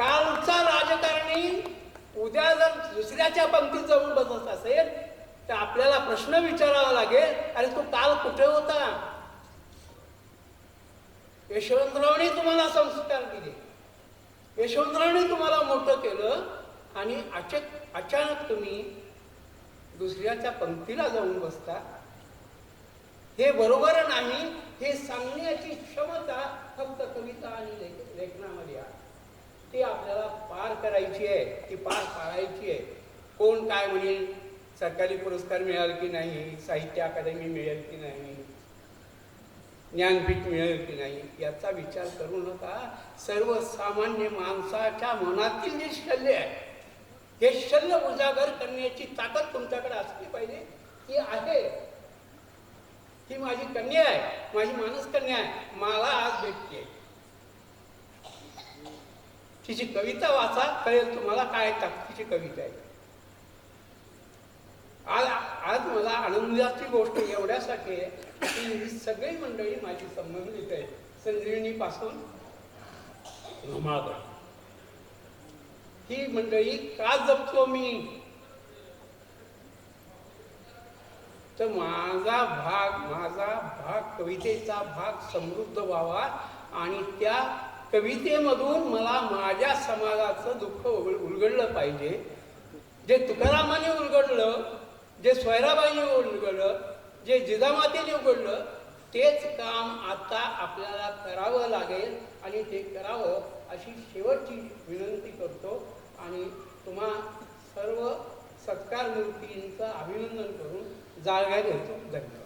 कालचा राजकारणी उद्या जर दुसऱ्याच्या पंक्तीत जाऊन बसत असेल तर आपल्याला प्रश्न विचारावा लागेल अरे तो काल कुठे होता? यशवंतरावने तुम्हाला संस्कार दिले. यशवंतरावने तुम्हाला मोठं केलं आणि अचक अचानक तुम्ही दुसऱ्याच्या पंक्तीला जाऊन बसता. हे बरोबर नाही हे सांगण्याची क्षमता फक्त कविता आणि लेख- लेखनामध्ये आहे. ती आपल्याला पार करायची आहे ती पार पाडायची आहे. कोण काय म्हणेल? सरकारी पुरस्कार मिळाल की नाही? साहित्य अकादमी मिळेल की नाही? ज्ञानपीठ मिळेल की नाही? याचा विचार करू नका. सर्वसामान्य माणसाच्या मनातील जे शल्य आहे हे शल्य उजागर करण्याची ताकद तुमच्याकडे असली पाहिजे. ही आहे. ही माझी कन्या आहे माझी मानस कन्या आहे. मला आज भेटते. तिची कविता वाचा कळेल तुम्हाला काय ताकदीची कविता आहे. आज आज मला आनंदाची गोष्ट एवढ्यासाठी आहे की ही सगळी मंडळी माझी संबंधित आहे संजीवनी पासून ही मंडळी का जपतो मी? तर माझा भाग माझा भाग कवितेचा भाग समृद्ध व्हावा आणि त्या कवितेमधून मला माझ्या समाजाचं दुःख उलगडलं पाहिजे. जे तुकारामाने उलगडलं जे सोयराबाईने उलगडलं जे जिजामातेने उघडलं तेच काम आता आपल्याला करावं लागेल आणि ते करावं अशी शेवटची विनंती करतो आणि तुम्हा सर्व सत्कार मूर्तींचं अभिनंदन करून जागा घेतो धन्यवाद.